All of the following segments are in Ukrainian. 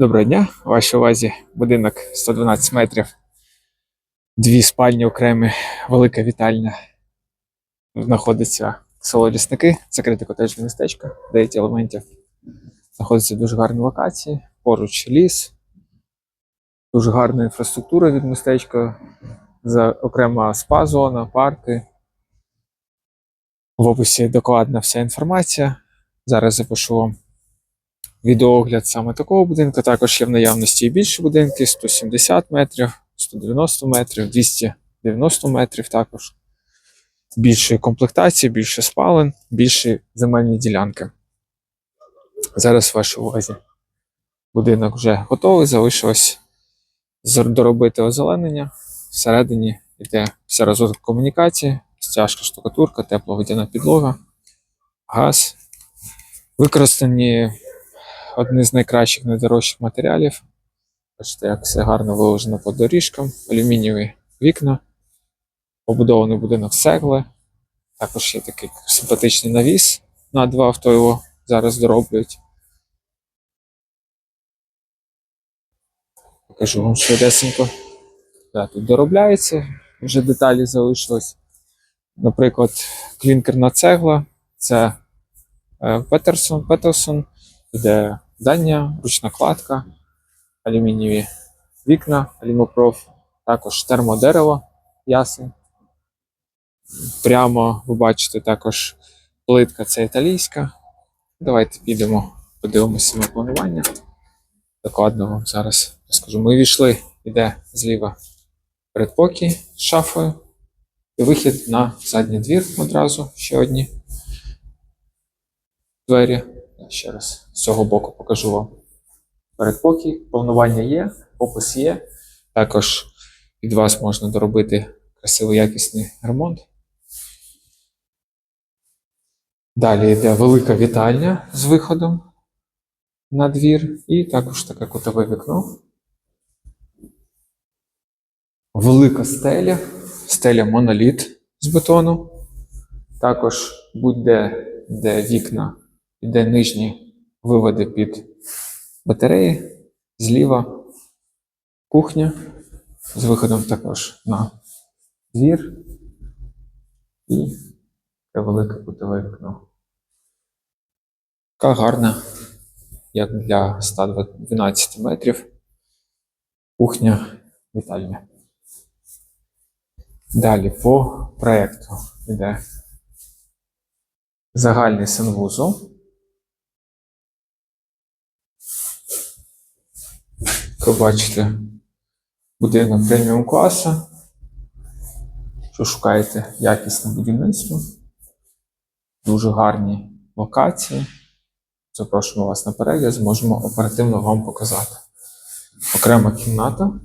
Доброго дня, у вашій увазі будинок 112 метрів, дві спальні окремі, велика вітальня. Знаходиться село Лісники, закрите котеджне містечко, 9 елементів. Знаходиться дуже гарній локації, поруч ліс, дуже гарна інфраструктура від містечка, за окрема спа-зона, парки. В описі докладна вся інформація. Зараз запишу вам відеоогляд саме такого будинку. Також є в наявності і більші будинки: 170 метрів, 190 метрів, 290 метрів також. Більше комплектації, більше спален, більші земельні ділянки. Зараз в вашій увазі будинок вже готовий, залишилось доробити озеленення. Всередині йде вся розвиток комунікації, стяжка, штукатурка, тепловодяна підлога, газ. Використані одні з найкращих найдорожчих матеріалів. Бачите, як все гарно виложено по доріжкам, алюмінієві вікна, побудований будинок з. Також є такий симпатичний навіс на два авто його зараз дороблюють. Покажу вам швидесенько. Да, тут доробляється, вже деталі залишилось. Наприклад, клінкерна цегла це е, Петерсон, Петерсон, іде дання, ручна кладка, алюмінієві вікна, алюмопроф, також термодерево ясен. Прямо ви бачите також плитка це італійська. Давайте підемо, подивимося на планування. Докладно вам зараз розкажу. Ми війшли, іде зліва передпокій з шафою. І вихід на задній двір одразу ще одні двері. Ще раз з цього боку покажу вам передпокій. Планування є, опис є. Також від вас можна доробити красивий якісний ремонт. Далі йде велика вітальня з виходом на двір, і також таке кутове вікно. Велика стеля, стеля моноліт з бетону. Також будь-де де вікна, де нижні виводи під батареї, зліва кухня з виходом також на двір і велике кутове вікно. Така гарна, як для 112 метрів, кухня вітальня. Далі по проєкту йде загальний санвузол. Як ви бачите, будинок преміум класу. Що шукаєте якісне будівництво, дуже гарні локації. Запрошуємо вас на перегляд, зможемо оперативно вам показати. Окрема кімната.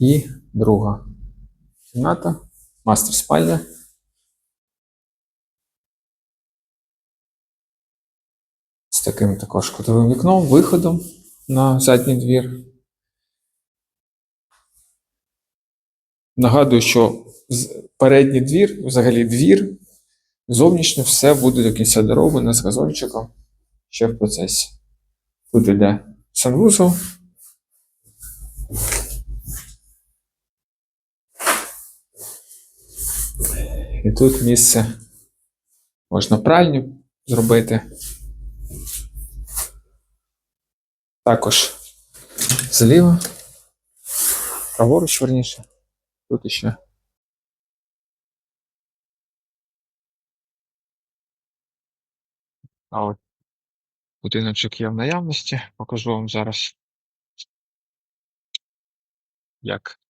І друга кімната, мастер спальня. Таким також кутовим вікном, виходом на задній двір. Нагадую, що передній двір, взагалі двір, зовнішнє все буде до кінця дороблено з газончиком ще в процесі. Тут іде санвузол. І тут місце можна пральню зробити. Також зліва, праворуч верніше. Тут іще. А от будиночок є в наявності. Покажу вам зараз, як,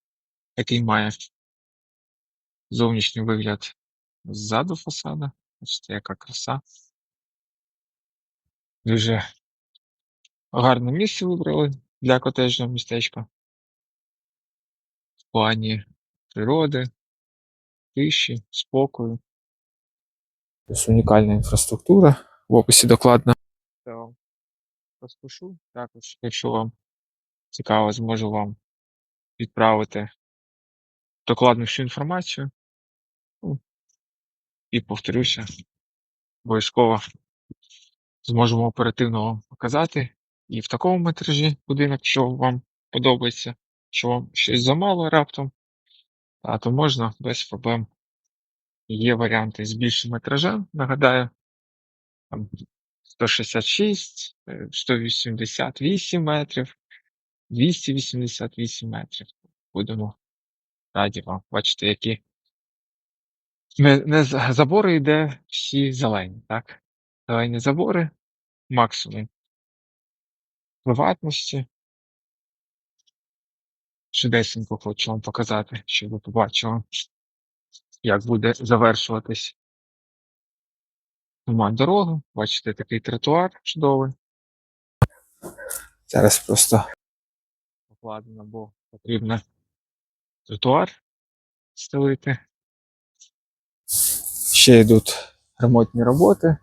який має зовнішній вигляд ззаду фасада. Бачите, яка краса. Дуже гарне місце вибрали для котеджного містечка. В плані природи, тиші, спокою. Ось унікальна інфраструктура. В описі докладно. Я вам розпишу. Також, якщо вам цікаво, зможу вам відправити докладну всю інформацію. Ну, І повторюся, обов'язково зможемо оперативно вам показати і в такому метражі будинок, що вам подобається, що вам щось замало раптом, а то можна без проблем. Є варіанти з більшим метражем, нагадаю, там 166, е, 188 метрів, 288 метрів. Будемо раді вам бачите, які не, не забори йде всі зелені, так? Зелені забори, максимум приватності. Швидесенько хочу вам показати, щоб ви побачили, як буде завершуватись сама дорога. Бачите, такий тротуар чудовий. Зараз просто покладено, бо потрібно тротуар стелити. Ще йдуть ремонтні роботи.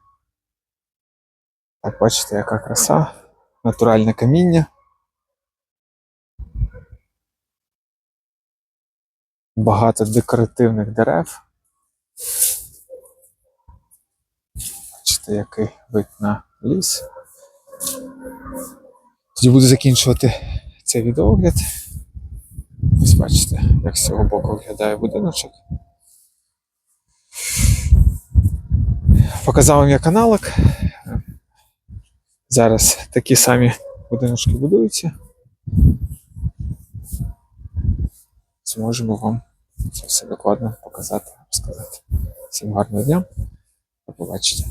Так, бачите, яка краса, натуральне каміння. Багато декоративних дерев. Бачите, який вид на ліс. Тоді буду закінчувати цей відеогляд. Ось бачите, як з цього боку виглядає будиночок. Показав вам як аналог. Зараз такі самі будиночки будуються. Зможемо вам це все докладно показати, розказати. Всім гарного дня. До побачення.